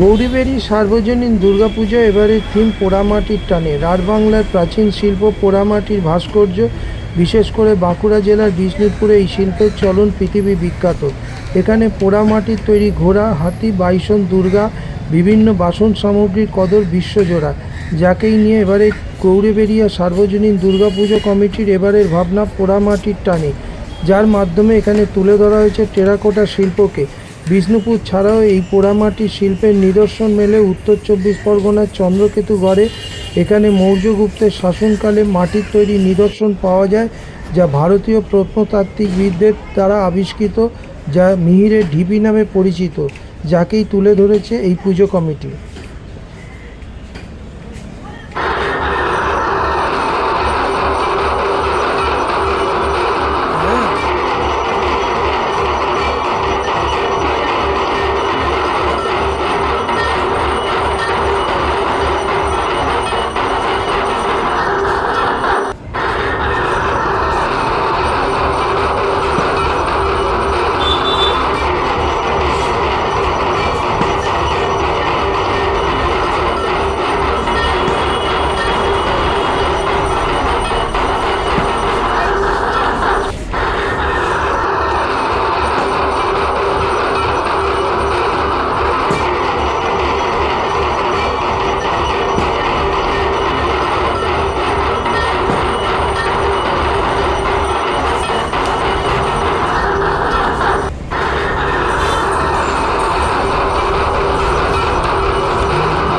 গৌরীবেরি সার্বজনীন দুর্গাপুজো এবারে থিম পোড়ামাটির টানে। রাঢ় প্রাচীন শিল্প, পোড়ামাটির ভাস্কর্য, বিশেষ করে বাঁকুড়া জেলার বিষ্ণুপুরে এই শিল্পের চলন পৃথিবী বিখ্যাত। এখানে পোড়ামাটির তৈরি ঘোড়া, হাতি, বাইসন, দুর্গা, বিভিন্ন বাসন সামগ্রীর কদর বিশ্বজোড়া। যাকেই নিয়ে এবারে গৌরীবেরিয়া সার্বজনীন দুর্গাপুজো কমিটির এবারের ভাবনা পোড়ামাটির টানে। যার মাধ্যমে এখানে তুলে ধরা হয়েছে টেরাকোটা শিল্পকে। বিষ্ণুপুর ছাড়াও এই পোড়ামাটির শিল্পের নিদর্শন মেলে উত্তর চব্বিশ পরগনার চন্দ্রকেতু গড়ে। এখানে মৌর্যগুপ্তের শাসনকালে মাটির তৈরি নিদর্শন পাওয়া যায়, যা ভারতীয় প্রত্নতাত্ত্বিকবিদদের দ্বারা আবিষ্কৃত, যা মিহিরের ঢিপি নামে পরিচিত, যাকেই তুলে ধরেছে এই পুজো কমিটি।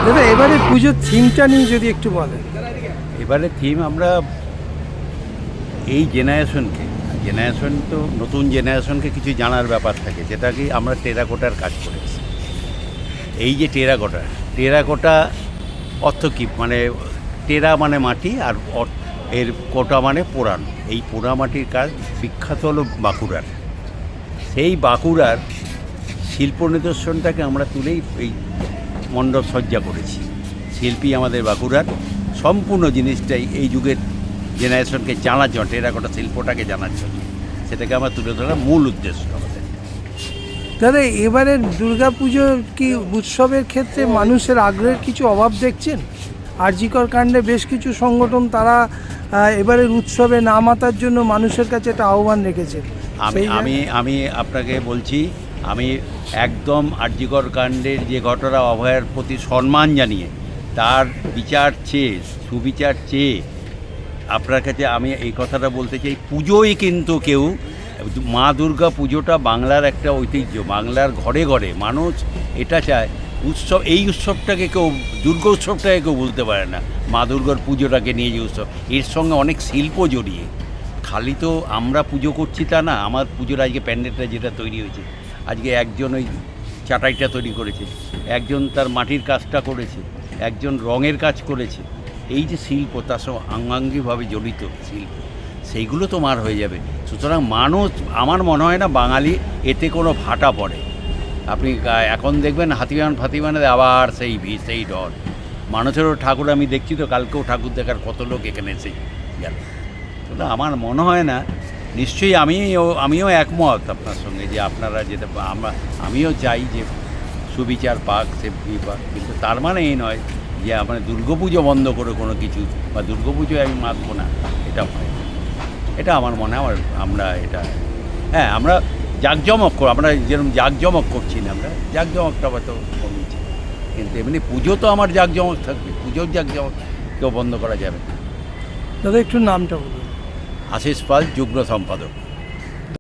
দাদা এবারে পুজোর থিমটা নিয়ে যদি একটু বলেন। এবারে থিম আমরা এই জেনারেশনকে জেনারেশন তো নতুন জেনারেশনকে কিছু জানার ব্যাপার থাকে, যেটা কি আমরা টেরাকোটার কাজ করেছি। এই যে টেরাকোটা টেরাকোটা অর্থ কী? মানে টেরা মানে মাটি আর এর কোটা মানে পোড়ান এই পোড়া মাটির কাজ বিখ্যাত হলো বাঁকুড়ার। সেই বাঁকুড়ার শিল্প নিদর্শনটাকে আমরা তুলেই এই মণ্ডপ সজ্জা করেছি। শিল্পী আমাদের বাঁকুড়ার। সম্পূর্ণ জিনিসটাই এই যুগের জেনারেশনকে জানার জন্য টেরাকোটা শিল্পটাকে জানার জন্য সেটাকে আমার তুলে ধরার মূল উদ্দেশ্য আমাদের। দাদা এবারের দুর্গাপুজো কি উৎসবের ক্ষেত্রে মানুষের আগ্রহের কিছু অভাব দেখছেন? আরজিকর কাণ্ডে বেশ কিছু সংগঠন তারা এবারের উৎসবে না মাতার জন্য মানুষের কাছে একটা আহ্বান রেখেছে আমি আমি আমি আপনাকে বলছি আমি একদম আর্যিকর কাণ্ডের যে ঘটনা, অভয়ের প্রতি সম্মান জানিয়ে, তার বিচার চেয়ে, সুবিচার চেয়ে, আপনার কাছে আমি এই কথাটা বলতে চাই, পুজোই কিন্তু কেউ, মা দুর্গা পুজোটা বাংলার একটা ঐতিহ্য, বাংলার ঘরে ঘরে মানুষ এটা চায়, উৎসব, এই উৎসবটাকে কেউ, দুর্গা উৎসবটাকে কেউ বলতে পারে না, মা দুর্গার পুজোটাকে নিয়ে যে উৎসব, এর সঙ্গে অনেক শিল্প জড়িয়ে, খালি তো আমরা পুজো করছি তা না, আমার পুজোর আজকে প্যান্ডেলটা যেটা তৈরি হয়েছে আজকে একজন ওই চাটাইটা তৈরি করেছে, একজন তার মাটির কাজটা করেছে, একজন রঙের কাজ করেছে। এই যে শিল্প, তার সঙ্গে অঙ্গাঙ্গিভাবে জড়িত শিল্প, সেইগুলো তো মার হয়ে যাবে। সুতরাং মানুষ, আমার মনে হয় না বাঙালি এতে কোনো ভাটা পড়ে। আপনি এখন দেখবেন হাতিবান ফাতিবানে আবার সেই ভিড়, সেই ডর। মানুষেরও ঠাকুর, আমি দেখছি তো, কালকেও ঠাকুর দেখার কত লোক এখানে এসে গেল। আমার মনে হয় না নিশ্চয়ই আমিও আমিও একমত আপনার সঙ্গে যে আপনারা যেতে আমরা, আমিও চাই যে সুবিচার পাক, সেফটি পাক, কিন্তু তার মানে এই নয় যে আমরা দুর্গাপুজো বন্ধ করে কোনো কিছু, বা দুর্গাপুজোয় আমি মাতবো না, এটা হয় এটা আমার মনে হয়, আমার, আমরা এটা হ্যাঁ আমরা জাঁকজমক কর, আমরা যেরকম জাঁকজমক করছি না, আমরা জাঁকজমকটা হয়তো কমিয়েছি। কিন্তু এমনি পুজো তো আমার জাঁকজমক থাকবে, পুজোর জাঁকজমক কেউ বন্ধ করা যাবে দাদা, একটু নামটা বলুন। আশিস পাল যুগ্ম সম্পাদক।